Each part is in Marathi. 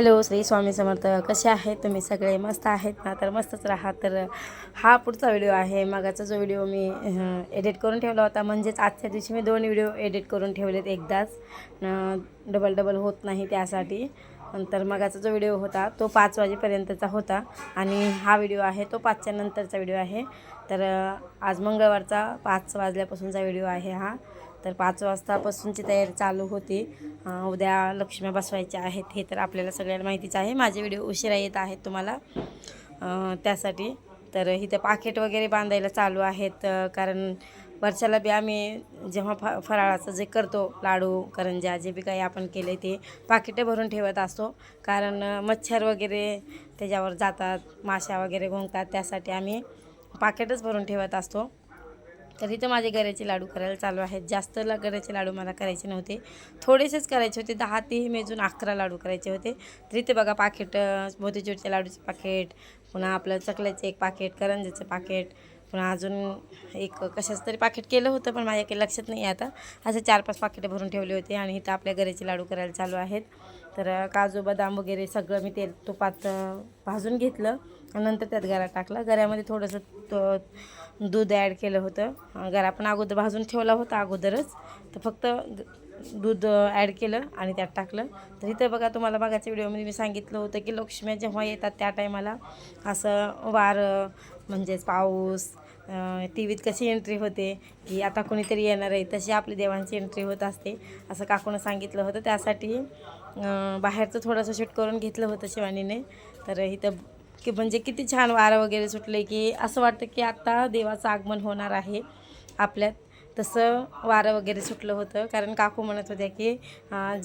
हॅलो श्री स्वामी समर्थ. कसे आहेत तुम्ही? सगळे मस्त आहेत ना? तर मस्तच राहा. तर हा पुढचा व्हिडिओ आहे. मागाचा जो व्हिडिओ मी एडिट करून ठेवला होता म्हणजेच आजच्या दिवशी मी दोन व्हिडिओ एडिट करून ठेवलेत एकदाच. डबल डबल होत नाही त्यासाठी. नंतर मगाचा जो व्हिडिओ होता तो पाच वाजेपर्यंतचा होता. आणि हा व्हिडिओ आहे तो पाचच्या नंतरचा व्हिडिओ आहे. तर आज मंगळवारचा पाच वाजल्यापासूनचा व्हिडिओ आहे हा. तर पाच वाजतापासूनची तयारी चालू होती. उद्या लक्ष्म्या बसवायच्या आहेत हे तर आपल्याला सगळ्यांना माहितीच आहे. माझे व्हिडिओ उशिरा येत आहेत तुम्हाला. त्यासाठी. तर इथं पाकेट वगैरे बांधायला चालू आहेत कारण वर्षाला बी आम्ही जेव्हा फ फराळाचं जे करतो लाडू करंजा जे बी काही आपण केले ते पाकिटे भरून ठेवत असतो. कारण मच्छर वगैरे त्याच्यावर जातात माशा वगैरे घोंगतात त्यासाठी आम्ही पाकेटच भरून ठेवत असतो. तर इथं माझे गऱ्याचे लाडू करायला चालू आहेत. जास्त ला गऱ्याचे लाडू मला करायचे नव्हते. थोडेसेच करायचे होते. दहा ते मेजून अकरा लाडू करायचे होते. तर इथे बघा पाकिट मोतीचूरच्या लाडूचे पाकिट पुन्हा आपलं चकल्याचे एक पाकिट करंजाचं पाकिट पुन्हा अजून एक कशाचं तरी पाकिट केलं होतं पण माझ्या काही लक्षात नाही आता. असे चार पाच पाकिटं भरून ठेवले होते आणि इथं आपल्या गऱ्याचे लाडू करायला चालू आहेत. तर काजू बदाम वगैरे सगळं मी तेल तुपात भाजून घेतलं नंतर त्यात गरा टाकला. गऱ्यामध्ये थोडंसं तो दूध ॲड केलं होतं. घर आपण अगोदर भाजून ठेवला होता अगोदरच तर फक्त दूध ॲड केलं आणि त्यात टाकलं. तर इथं बघा तुम्हाला बघायच्या व्हिडिओमध्ये मी सांगितलं होतं की लक्ष्म्या जेव्हा येतात त्या टायमाला असं वारं म्हणजेच पाऊस टी व्हीत कशी एंट्री होते की आता कोणीतरी येणार आहे तशी आपली देवांची एंट्री होत असते असं काकूनं सांगितलं होतं. त्यासाठी बाहेरचं थोडंसं शूट करून घेतलं होतं शिवानीने. तर इथं की म्हणजे किती छान वारं वगैरे सुटले की असं वाटतं की आत्ता देवाचं आगमन होणार आहे आपल्यात. तसं वारं वगैरे सुटलं होतं. कारण काकू म्हणत होत्या की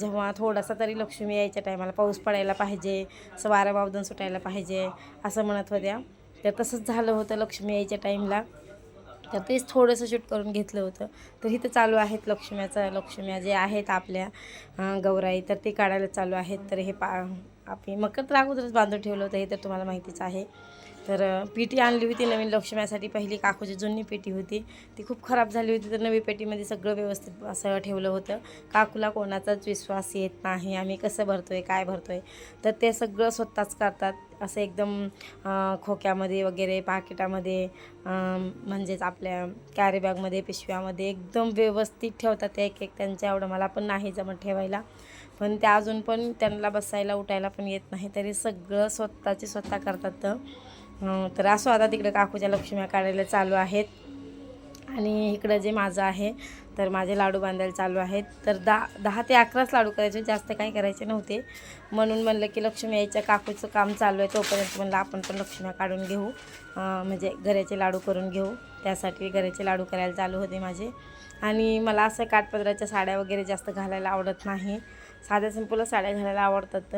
जेव्हा थोडासा तरी लक्ष्मी यायच्या टायमाला पाऊस पडायला पाहिजे असं वारं वावदन सुटायला पाहिजे असं म्हणत होत्या. तर तसंच झालं होतं लक्ष्मी यायच्या टाईमला तर तेच थोडंसं शूट करून घेतलं होतं. तर इथं चालू आहेत लक्ष्म्याचं लक्ष्म्या जे आहेत आपल्या गौराई तर ते काढायला चालू आहेत. तर हे पा आपली मकर तर अगोदरच बांधून ठेवलं होतं हे तर तुम्हाला माहितीच आहे. तर पेटी आणली होती नवीन लक्ष्म्यासाठी. पहिली काकूची जुनी पेटी होती. ती खूप खराब झाली होती तर नवी पेटीमध्ये सगळं व्यवस्थित असं ठेवलं होतं. काकूला कोणाचाच विश्वास येत नाही आम्ही कसं भरतो आहे काय भरतो आहे तर ते सगळं स्वतःच करतात. असं एकदम खोक्यामध्ये वगैरे पाकिटामध्ये म्हणजेच आपल्या कॅरीबॅगमध्ये पिशव्यामध्ये एकदम व्यवस्थित ठेवतात ते एक एक त्यांच्या एवढं. मला पण नाही जमत ठेवायला. पण त्या अजून पण त्यांना बसायला उठायला पण येत नाही. तरी सगळं स्वतःचे स्वतः करतात तर. असो आता तिकडे काकूच्या लक्ष्म्या काढायला चालू आहेत. आणि इकडं जे माझं आहे तर माझे लाडू बांधायला चालू आहेत. तर दहा दहा ते अकराच लाडू करायचे जास्त काही करायचे नव्हते. म्हणून म्हणलं की लक्ष्मी यायच्या काकूचं काम चालू आहे तोपर्यंत म्हणलं आपण पण लक्ष्म्या काढून घेऊ. म्हणजे गऱ्याचे लाडू करून घेऊ. त्यासाठी गऱ्याचे लाडू करायला चालू होते माझे. आणि मला असं काठपदराच्या साड्या वगैरे जास्त घालायला आवडत नाही. साध्या सिंपलच साड्या घालायला आवडतात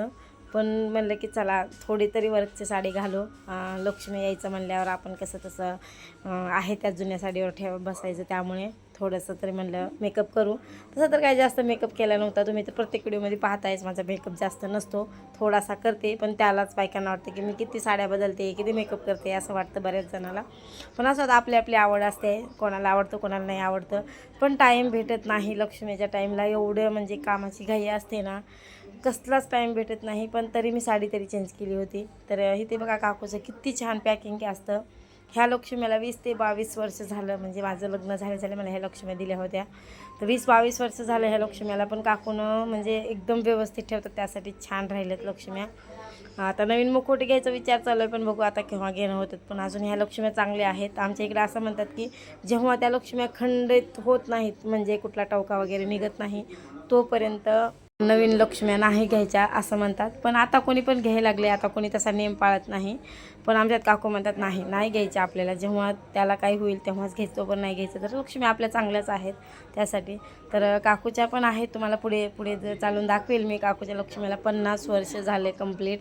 पण म्हणलं की चला थोडी तरी वर्कची साडी घालू. लक्ष्मी यायचं म्हणल्यावर आपण कसं तसं आहे त्या जुन्या साडीवर ठेव बसायचं त्यामुळे. थोडंसं तरी म्हणलं मेकअप करू. तसं तर काही जास्त मेकअप केला नव्हता. तुम्ही तर प्रत्येक व्हिडिओमध्ये पाहतायच माझा मेकअप जास्त नसतो. थोडासा करते पण त्यालाच बायकांना वाटतं की मी किती साड्या बदलते किती मेकअप करते असं वाटतं बऱ्याच जणाला. पण असं आता आपली आपली आवड असते. कोणाला आवडतं कोणाला नाही आवडतं. पण टाईम भेटत नाही लक्ष्मीच्या टाईमला एवढं म्हणजे कामाची घाई असते ना. कसलाच टाईम भेटत नाही. पण तरी मी साडी तरी चेंज केली होती. तर इथे बघा काकूचं किती छान पॅकिंग असतं. ह्या लक्ष्मीला वीस ते बावीस वर्ष झालं म्हणजे माझं लग्न झालं झालं मला ह्या लक्ष्म्या दिल्या होत्या. तर वीस बावीस वर्ष झालं ह्या लक्ष्म्याला पण काकूनं म्हणजे एकदम व्यवस्थित ठेवतात त्यासाठी छान राहिलेत लक्ष्म्या. आता नवीन मुखवटे घ्यायचा विचार चालू आहे पण बघू आता केव्हा घेणं होतात पण अजून ह्या लक्ष्म्या चांगल्या आहेत. आमच्या इकडे असं म्हणतात की जेव्हा त्या लक्ष्म्या खंडित होत नाहीत म्हणजे कुठला टवका वगैरे निघत नाही तोपर्यंत नवीन लक्ष्म्या नाही घ्यायच्या असं म्हणतात. पण आता कोणी पण घ्यायला लागले आता कोणी तसा नेम पाळत नाही. पण आमच्यात काकू म्हणतात नाही नाही घ्यायच्या आपल्याला. जेव्हा त्याला काही होईल तेव्हाच घ्यायचं पण नाही घ्यायचं. तर लक्ष्मी आपल्या चांगल्याच आहेत त्यासाठी. तर काकूच्या पण आहेत. तुम्हाला पुढे पुढे जर चालून दाखवेल मी काकूच्या लक्ष्मीला पन्नास वर्ष झाले कंप्लीट.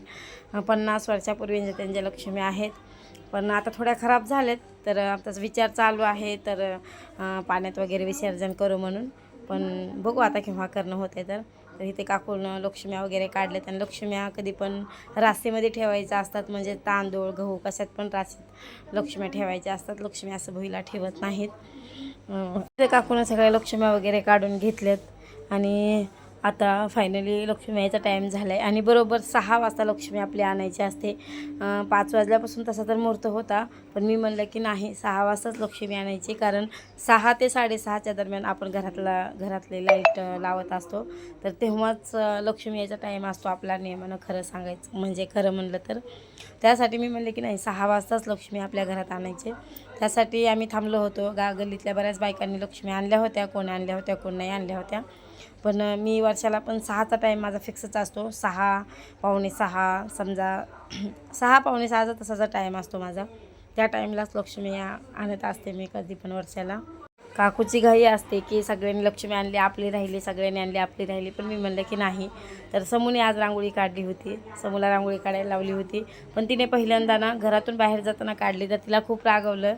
पन्नास वर्षापूर्वी त्यांच्या लक्ष्मी आहेत. पण आता थोड्या खराब झाल्यात. तर आताच विचार चालू आहे. तर पाण्यात वगैरे विसर्जन करू म्हणून. पण बघू आता केव्हा करणं होते तर. तर इथे काकून लक्ष्म्या वगैरे काढल्यात आणि लक्ष्म्या कधी पण रासेमध्ये ठेवायच्या असतात. म्हणजे तांदूळ गहू कशात पण राशीत लक्ष्म्या ठेवायच्या असतात. लक्ष्मी असं भुईला ठेवत नाहीत. अं, काकून सगळ्या लक्ष्म्या वगैरे काढून घेतल्यात आणि आता फायनली लक्ष्मी यायचा टाईम झाला आहे आणि बरोबर सहा वाजता लक्ष्मी आपली आणायची असते. पाच वाजल्यापासून तसा तर मुहूर्त होता. पण मी म्हणलं की नाही सहा वाजताच लक्ष्मी आणायची. कारण सहा ते साडेसहाच्या दरम्यान आपण घरातला घरातले लाइट लावत असतो. तर तेव्हाच लक्ष्मी यायचा टाईम असतो आपला नियमानं खरं सांगायचं. म्हणजे खरं म्हणलं तर. त्यासाठी मी म्हणले की नाही सहा वाजताच लक्ष्मी आपल्या घरात आणायचे. त्यासाठी आम्ही थांबलो होतो. गा गल्लीतल्या बऱ्याच बायकांनी लक्ष्मी आणल्या होत्या. कोण आणल्या होत्या कोण नाही आणल्या होत्या. पण मी वर्षाला पण सहाचा टाईम माझा फिक्सच असतो. सहा पावणे सहा समजा सहा पावणे सहाचा तसाचा टाईम असतो माझा. त्या टाईमलाच लक्ष्मी आणत असते मी कधी पण वर्षाला. काकूची घाई असते की सगळ्यांनी लक्ष्मी आणली आपली राहिली सगळ्यांनी आणली आपली राहिली. पण मी म्हणलं की नाही. तर समूने आज रांगोळी काढली होती. समूला रांगोळी काढायला लावली होती. पण तिने पहिल्यांदा ना घरातून बाहेर जाताना काढली तर तिला खूप रागवलं.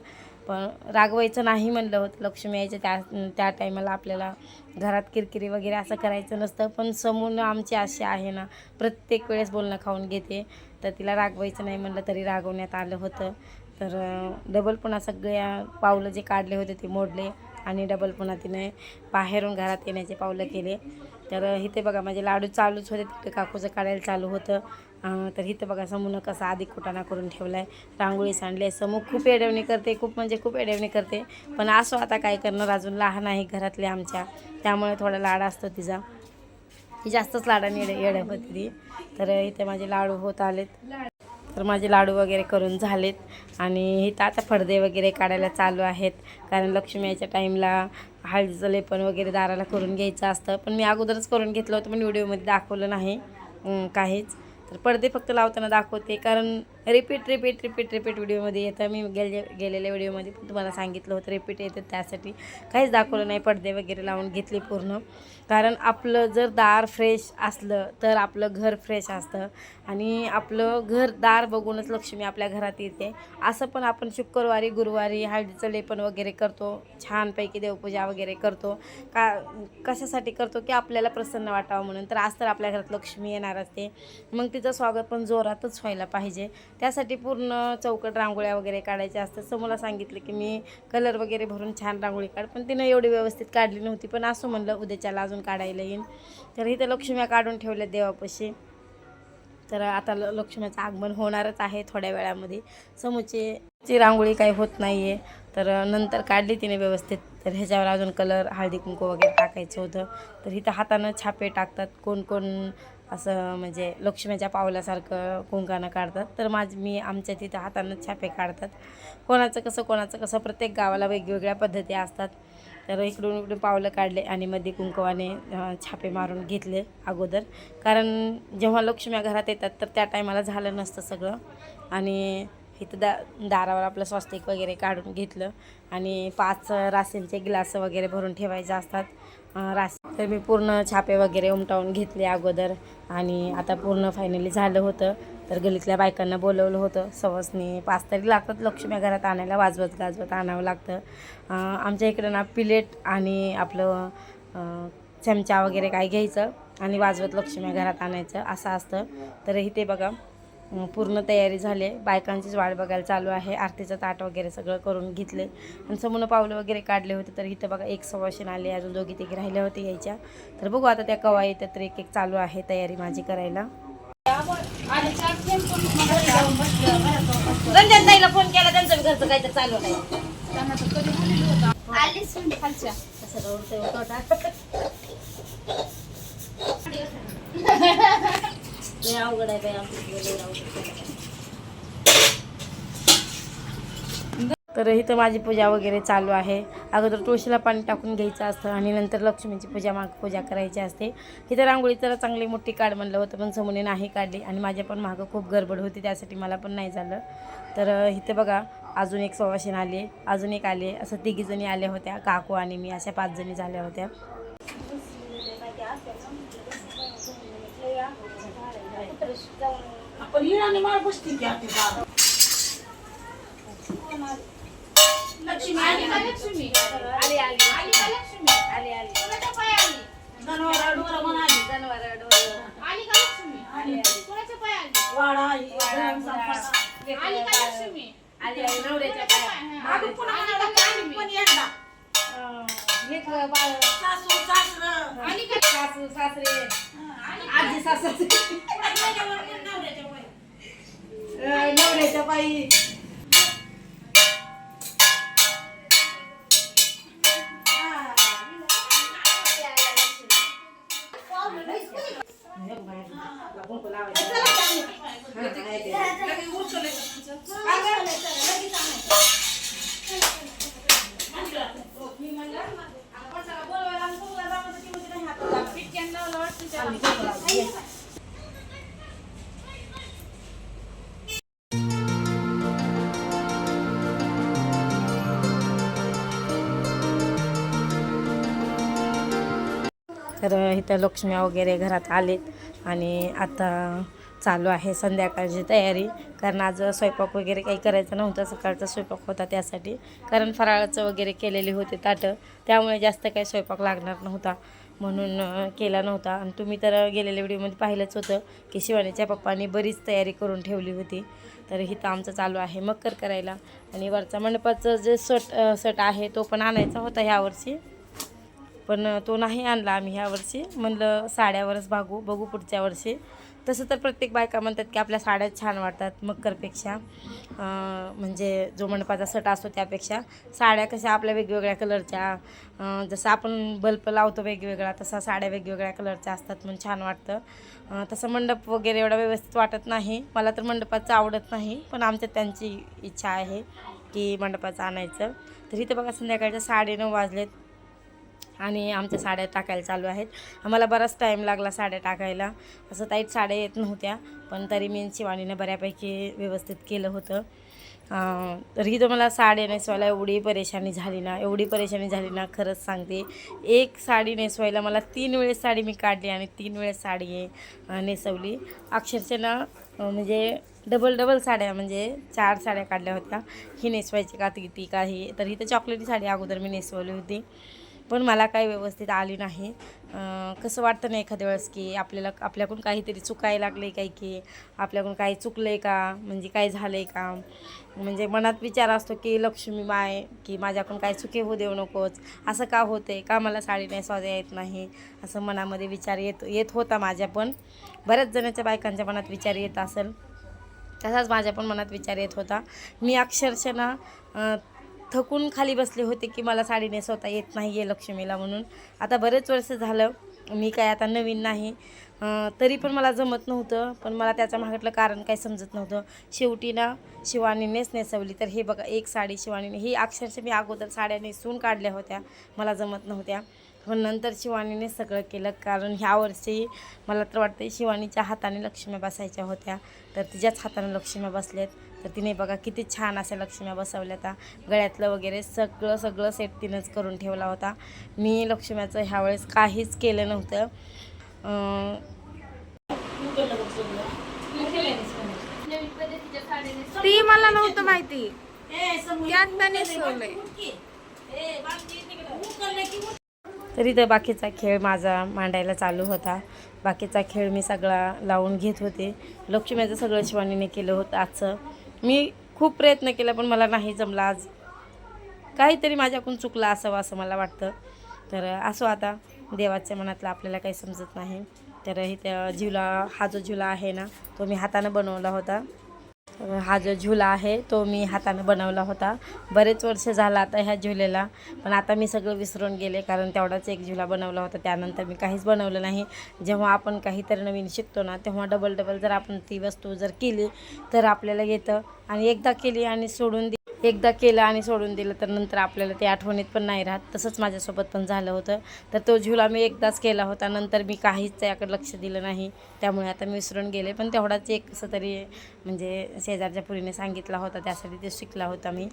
पण रागवायचं नाही म्हणलं होतं. लक्ष्मी यायचं त्या त्या टायमाला आपल्याला घरात किरकिरी वगैरे असं करायचं नसतं. पण समून आमची अशी आहे ना प्रत्येक वेळेस बोलणं खाऊन घेते. तर तिला रागवायचं नाही म्हणलं तरी रागवण्यात आलं होतं. तर डबल पुन्हा सगळ्या पावलं जे काढले होते ते मोडले. आणि डबल पुन्हा तिने बाहेरून घरात येण्याचे पावलं केले. तर इथे बघा माझे लाडू चालूच होते. तिकडे काकूचं काढायला चालू होतं. तर इथं बघा समूनं कसा आधी कुटाणा करून ठेवला आहे रांगोळी सांडली आहे. समूह खूप एडवणी करते खूप म्हणजे खूप एडवणी करते. पण असो आता काय करणार? अजून लहान आहे घरातले आमच्या. त्यामुळे थोडा लाड असतो तिचा. ती जास्तच लाडाने येडे येड्या होती ती. तर इथे माझे लाडू होत आलेत. तर माझे लाडू वगैरे करून झालेत. आणि इथं आता पडदे वगैरे काढायला चालू आहेत. कारण लक्ष्मी यायच्या टाईमला हळदीचं लेपन वगैरे दाराला करून घ्यायचं असतं. पण मी अगोदरच करून घेतलं होतं पण व्हिडिओमध्ये दाखवलं नाही. काहीच. तर पडदे फक्त लावताना दाखवते. कारण रिपीट रिपीट रिपीट रिपीट व्हिडिओमध्ये येतं. मी गेले गेलेल्या व्हिडिओमध्ये पण तुम्हाला सांगितलं होतं रिपीट येतं त्यासाठी. काहीच दाखवलं नाही पडदे वगैरे लावून घेतले पूर्ण. कारण आपलं जर दार फ्रेश असलं तर आपलं घर फ्रेश असतं. आणि आपलं घर दार बघूनच लक्ष्मी आपल्या घरात येते. असं पण आपण शुक्रवारी गुरुवारी हळदीचं लेपन वगैरे करतो. छानपैकी देवपूजा वगैरे करतो. का कशासाठी करतो की आपल्याला प्रसन्न वाटावं म्हणून. तर आज तर आपल्या घरात लक्ष्मी येणार असते. मग तिचं स्वागत पण जोरातच व्हायला पाहिजे. त्यासाठी पूर्ण चौकट रांगोळ्या वगैरे काढायच्या असतात. मला सांगितलं की मी कलर वगैरे भरून छान रांगोळी काढ पण तिनं एवढी व्यवस्थित काढली नव्हती. पण असं म्हणलं उद्याच्याला अजून काढायला येईन. तर इथं लक्ष्म्या काढून ठेवल्या देवापाशी. तर आता ल लक्ष्मीचं आगमन होणारच आहे थोड्या वेळामध्ये. समोरची ची रांगोळी काही होत नाही आहे तर नंतर काढली तिने व्यवस्थित. तर ह्याच्यावर अजून कलर हळदी कुंकू वगैरे टाकायचं होतं. तर इथं हातानं छापे टाकतात. कोण कोण असं म्हणजे लक्ष्मीच्या पावलासारखं कुंकानं काढतात. तर माझ मी आमच्या तिथं हातानं छापे काढतात. कोणाचं कसं कोणाचं कसं प्रत्येक गावाला वेगवेगळ्या पद्धती असतात. तर इकडून इकडून पावलं काढले आणि मध्ये कुंकवाने छापे मारून घेतले अगोदर. कारण जेव्हा लक्ष्म्या घरात येतात तर त्या टायमाला झालं नसतं सगळं. आणि इथं दा दारावर आपलं स्वस्तिक वगैरे काढून घेतलं. आणि पाच राशींचे ग्लास वगैरे भरून ठेवायचे असतात. रास तर मी पूर्ण छापे वगैरे उमटावून घेतले अगोदर. आणि आता पूर्ण फायनली झालं होतं. तर गलीतल्या बायकांना बोलवलं होतं. सवसने पाच तरी लागतात. लक्ष्म्या घरात आणायला वाजवत गाजवत आणावं लागतं. आमच्या इकडं ना पिलेट आणि आपलं चमचा वगैरे काय घ्यायचं आणि वाजवत लक्ष्मी घरात आणायचं असं असतं. तर इथे बघा. पूर्ण तयारी झाली आहे. बायकांचीच वाट बघायला चालू आहे. आरतीचं ताट वगैरे सगळं करून घेतले आणि समोर पावलं वगैरे काढले होते तर इथं बघा एक सवाशीन आले. अजून दोघी तिघी राहिल्या होते यायच्या. तर बघू आता त्या कवा येतात तर एक एक चालू आहे तयारी माझी करायला. रंजन फोन केला त्यांचं घरचं काहीतरी चालू नाही लय अवघड आहे बाई आमचं तर इथं माझी पूजा वगैरे चालू आहे. अगोदर तुळशीला पाणी टाकून घ्यायचं असतं आणि नंतर लक्ष्मीची पूजा माग पूजा करायची असते. इथं रांगोळी तर चांगली मोठी काढ म्हणलं होतं पण समोने नाही काढली आणि माझ्या पण मागं खूप गडबड होती त्यासाठी मला पण नाही झालं. तर इथं बघा अजून एक सवाशीन आले अजून एक आले असं तिघीजणी आल्या होत्या काकू आणि मी अशा पाच जणी झाल्या होत्या. आली का लक्ष्मी? आली आली. आली का लक्ष्मी? आली आली. कोणाच्या पाय आली. जनावरं, डोरं. आली का लक्ष्मी? कोणाच्या पाय आली? आली का लक्ष्मी? आली आली. नवऱ्याच्या पाया. आली का लक्ष्मी? अं, लेकरं, बाळं. आली का सासू सासरे. आजी सासरे अं, नवऱ्याच्या पायी. तर इथं लक्ष्म्या वगैरे घरात आलेत आणि आता चालू आहे संध्याकाळची तयारी. कारण आज स्वयंपाक वगैरे काही करायचं नव्हतं सकाळचा स्वयंपाक होता त्यासाठी. कारण फराळाचं वगैरे केलेले होते ताटं त्यामुळे जास्त काही स्वयंपाक लागणार नव्हता म्हणून केला नव्हता. आणि तुम्ही तर गेलेल्या व्हिडिओमध्ये पाहिलंच होतं की शिवानीच्या पप्पांनी बरीच तयारी करून ठेवली होती. तर इथं आमचं चालू आहे मकर करायला. आणि वरचा मंडपाचं जे सट सट आहे तो पण आणायचा होता ह्यावर्षी पण तो नाही आणला आम्ही ह्या वर्षी. म्हणलं साड्यावरच भागू बघू पुढच्या वर्षी. तसं तर प्रत्येक बायका म्हणतात की आपल्या साड्या छान वाटतात मकरपेक्षा. म्हणजे जो मंडपाचा सट असतो त्यापेक्षा. साड्या कशा आपल्या वेगवेगळ्या कलरच्या. जसं आपण बल्ब लावतो वेगवेगळा तसा साड्या वेगवेगळ्या कलरच्या असतात म्हणून छान वाटतं. तसं मंडप वगैरे एवढा व्यवस्थित वाटत नाही. मला तर मंडपाचं आवडत नाही पण आमच्या त्यांची इच्छा आहे की मंडपाचं आणायचं. तर इथं बघा संध्याकाळच्या साडेनऊ वाजलेत. आणि आमच्या साड्या टाकायला चालू आहेत. आम्हाला बराच टाईम लागला साड्या टाकायला. असं ताईट साड्या येत नव्हत्या पण तरी मी आणि शिवानीनं बऱ्यापैकी व्यवस्थित केलं होतं. अं, तरी तर मला साडी नेसवायला एवढी परेशानी झाली ना एवढी परेशानी झाली ना खरंच सांगते. एक साडी नेसवायला मला तीन वेळेस साडी मी काढली आणि तीन वेळेस साडी नेसवली. अक्षरशः म्हणजे डबल डबल साड्या म्हणजे चार साड्या काढल्या होत्या. ही नेसवायची का ती ती काही तर इथं चॉकलेटी साडी अगोदर मी नेसवली होती. पण मला काही व्यवस्थित आली नाही. कसं वाटतं नाही एखाद्या वेळेस की आपल्याला आपल्याकडून काहीतरी चुकायला आहे काही की आपल्याकडून काही चुकलं आहे का? म्हणजे काय झालं आहे का? म्हणजे मनात विचार असतो की लक्ष्मी माय की माझ्याकडून काही चुके होऊ देऊ नकोच. असं का होते का मला साडी नेसवायला येत नाही? असं मनामध्ये विचार येत येत होता माझ्या पण. बऱ्याच जणांच्या बायकांच्या मनात विचार येत असेल. तसाच माझ्या पण मनात विचार येत होता. मी अक्षरशः ना थकून खाली बसले होते की मला साडी नेसवता येत नाही आहे लक्ष्मीला म्हणून. आता बरेच वर्ष झालं मी काय आता नवीन नाही. तरी पण मला जमत नव्हतं पण मला त्याचं मागटलं कारण काही समजत नव्हतं. शेवटी ना शिवानीनेच नेसवली. तर हे बघा एक साडी शिवानीने ही अक्षरशः मी अगोदर साड्या नेसून काढल्या होत्या. मला जमत नव्हत्या. पण नंतर शिवानीने सगळं केलं कारण ह्या वर्षी मला तर वाटतं शिवानीच्या हाताने लक्ष्म्या बसायच्या होत्या. तर तिच्याच हाताने लक्ष्म्या बसल्यात तर तिने बघा किती छान अशा लक्ष्म्या बसवल्या होत्या गळ्यातलं वगैरे सगळं सगळं सेट तिनंच करून ठेवला होता. मी लक्ष्म्याचं ह्यावेळेस काहीच केलं नव्हतं. ती मला नव्हतं माहिती. तरी तर बाकीचा खेळ माझा मांडायला चालू होता. बाकीचा खेळ मी सगळा लावून घेत होते. लक्ष्मीचं सगळं शिवानीने केलं होतं आजचं. मी खूप प्रयत्न केला पण मला नाही जमला आज. काहीतरी माझ्याकडून चुकलं असावं असं मला वाटतं. तर असो आता देवाच्या मनातलं आपल्याला काही समजत नाही. तर इथं झुला हा जो झुला आहे ना तो मी हातानं बनवला होता. हा जो झुला आहे तो मी हातानं बनवला होता. बरेच वर्ष झाला आता ह्या झुलेला पण आता मी सगळं विसरून गेले कारण तेवढाच एक झुला बनवला होता. त्यानंतर मी काहीच बनवलं नाही. जेव्हा आपण काहीतरी नवीन शिकतो ना तेव्हा डबल डबल जर आपण ती वस्तू जर केली तर आपल्याला येतं. आणि एकदा केली आणि सोडून एकदा केलं आणि सोडून दिलं तर नंतर आपल्याला ते आठवणीत पण नाही राहत. तसंच माझ्यासोबत पण झालं होतं. तर तो झुला मी एकदाच केला होता. नंतर मी काहीच त्याकडे लक्ष दिलं नाही. त्यामुळे आता मी विसरून गेले. पण तेवढाच एक कसं तरी म्हणजे शेजारच्या पुरीने सांगितला होता. त्यासाठी ते शिकला होता मी.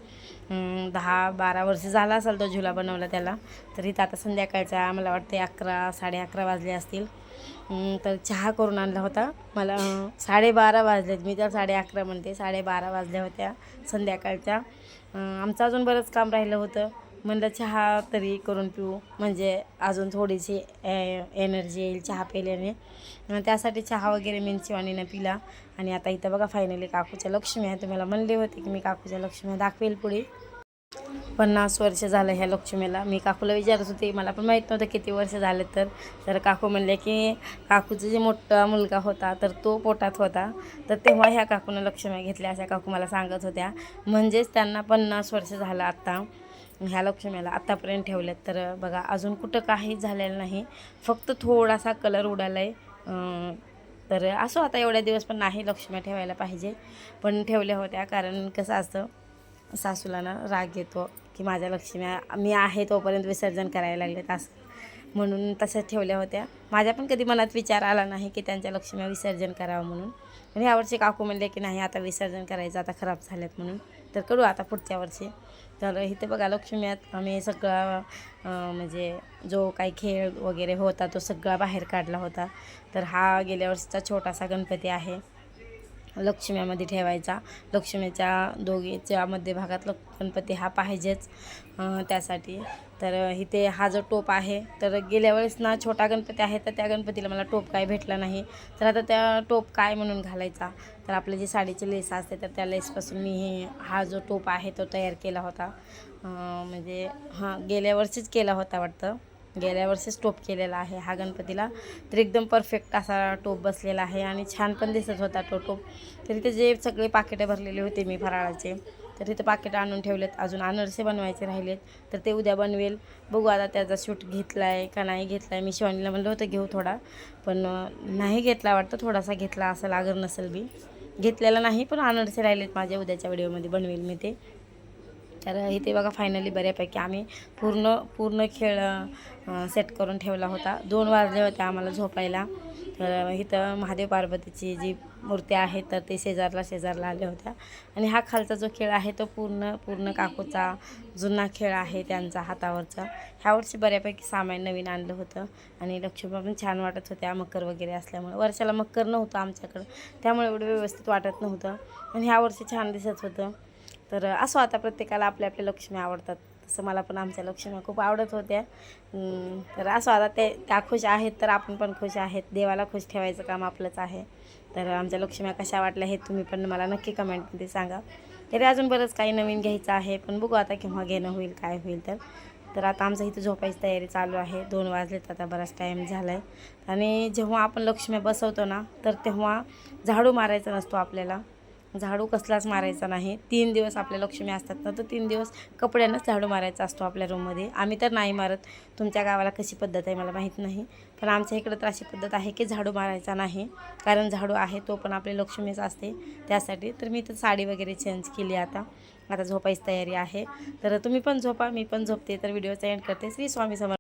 दहा बारा वर्ष झाला असेल तो झुला बनवला त्याला. तर इथं आता संध्याकाळचा मला वाटते अकरा साडे अकरा वाजले असतील. तर चहा करून आणला होता. मला साडेबारा वाजलेत. मी तर साडे अकरा म्हणते. साडेबारा वाजल्या होत्या संध्याकाळच्या. आमचं अजून बरंच काम राहिलं होतं. म्हणलं चहा तरी करून पिऊ. म्हणजे अजून थोडीशी एनर्जी येईल चहा पिल्याने त्यासाठी चहा वगैरे मी शिवानीनं पिला. आणि आता इथं बघा फायनली काकूच्या लक्ष्मी आहे. तुम्हाला म्हणले होते की मी काकूच्या लक्ष्मी दाखवेल पुढे. पन्नास वर्ष झालं ह्या लक्ष्मीला. मी काकूला विचारत होते मला पण माहीत नव्हतं किती वर्ष झाले तर. तर काकू म्हणले की काकूचा जे मोठा मुलगा होता तर तो पोटात होता. तर तेव्हा ह्या काकूनं लक्ष्म्या घेतल्या अशा काकू मला सांगत होत्या. म्हणजेच त्यांना पन्नास वर्ष झालं आत्ता ह्या लक्ष्मीला आत्तापर्यंत ठेवल्यात. तर बघा अजून कुठं काही झालेलं नाही. फक्त थोडासा कलर उडाला आहे तर असो आता एवढ्या दिवस पण नाही लक्ष्म्या ठेवायला पाहिजे. पण ठेवल्या होत्या कारण कसं असतं सासूला ना राग येतो की माझ्या लक्ष्मी मी आहे तोपर्यंत विसर्जन करायला लागले असं. म्हणून तसंच ठेवल्या होत्या. माझ्या पण कधी मनात विचार आला नाही की त्यांच्या लक्ष्म्या विसर्जन करावं म्हणून. ह्या यावर्षी काकू म्हणले की नाही आता विसर्जन करायचं आता खराब झाल्यात म्हणून. तर करू आता पुढच्या वर्षी. तर इथे बघा लक्ष्म्यात आम्ही सगळा म्हणजे जो काही खेळ वगैरे होता तो सगळा बाहेर काढला होता. तर हा गेल्या वर्षीचा छोटासा गणपती आहे. लक्ष्म्यामध्ये ठेवायचा. लक्ष्मीच्या दोघीच्या मध्यभागात लक गणपती हा पाहिजेच. त्यासाठी. तर इथे हा जो टोप आहे तर गेल्या वेळेस ना छोटा गणपती आहे तर त्या गणपतीला मला टोप काय भेटला नाही. तर आता त्या टोप काय म्हणून घालायचा? तर आपलं जे साडीची लेस असते तर त्या लेसपासून मी हे हा जो टोप आहे तो तयार केला होता. म्हणजे हां गेल्या वर्षीच केला होता वाटतं. गेल्या वर्षीच टोप केलेला आहे हा गणपतीला. तर एकदम परफेक्ट असा टोप बसलेला आहे आणि छान पण दिसत होता तो टोप. तर इथे जे सगळे पाकिटं भरलेले होते मी फराळाचे तर तिथं पाकिटं आणून ठेवलेत. अजून अनरसे बनवायचे राहिलेत. तर ते उद्या बनवेल. बघू आता त्याचा शूट घेतला आहे का नाही घेतला आहे मी शिवानीला म्हणलं होतं घेऊ थोडा पण नाही घेतला वाटतं. थोडासा घेतला असं लागत नसेल बी. घेतलेला नाही पण अनरसे राहिलेत. माझ्या उद्याच्या व्हिडिओमध्ये बनवेल मी ते. तर इथे बघा फायनली बऱ्यापैकी आम्ही पूर्ण पूर्ण खेळ सेट करून ठेवला होता. दोन वाजले होते आम्हाला झोपायला. तर इथं महादेव पार्वतीची जी मूर्ती आहे तर ते शेजारला शेजारला आल्या होत्या. आणि हा खालचा जो खेळ आहे तो पूर्ण पूर्ण काकूचा जुना खेळ आहे त्यांचा हातावरचा. ह्या वर्षी बऱ्यापैकी सामान नवीन आणलं होतं. आणि लक्ष्मी पण छान वाटत होत्या मकर वगैरे असल्यामुळे. वर्षाला मकर नव्हतं आमच्याकडं. त्यामुळे एवढं व्यवस्थित वाटत नव्हतं. आणि ह्या वर्षी छान दिसत होतं. तर असो आता प्रत्येकाला आपल्या आपल्या लक्ष्मी आवडतात. तसं मला पण आमच्या लक्ष्मी खूप आवडत होत्या. तर असो आता ते त्या खुश आहेत तर आपण पण खुश आहेत. देवाला खुश ठेवायचं काम आपलंच आहे. तर आमच्या लक्ष्म्या कशा वाटल्या हे तुम्ही पण मला नक्की कमेंटमध्ये सांगा. तरी अजून बरंच काही नवीन घ्यायचं आहे. पण बघू आता केव्हा घेणं होईल काय होईल तर. तर आता आमचं इथं झोपायची तयारी चालू आहे. दोन वाजलेत आता बराच टाईम झाला आहे आणि जेव्हा आपण लक्ष्म्या बसवतो ना तर तेव्हा झाडू मारायचा नसतो आपल्याला. झाडू कसलाच मारायचा नाही. तीन दिवस आपल्या लक्ष्मी असतात ना तर तीन दिवस कपड्यानंच झाडू मारायचा असतो आपल्या रूममध्ये आम्ही तर नाही मारत. तुमच्या गावाला कशी पद्धत आहे मला माहीत नाही. पण आमच्या इकडं तर अशी पद्धत आहे की झाडू मारायचा नाही. कारण झाडू आहे तो पण आपली लक्ष्मीच असते. त्यासाठी तर मी तर साडी वगैरे चेंज केली आता. आता झोपायची तयारी आहे. तर तुम्ही पण झोपा मी पण झोपते. तर व्हिडिओचा एंड करते. श्री स्वामी समर्थ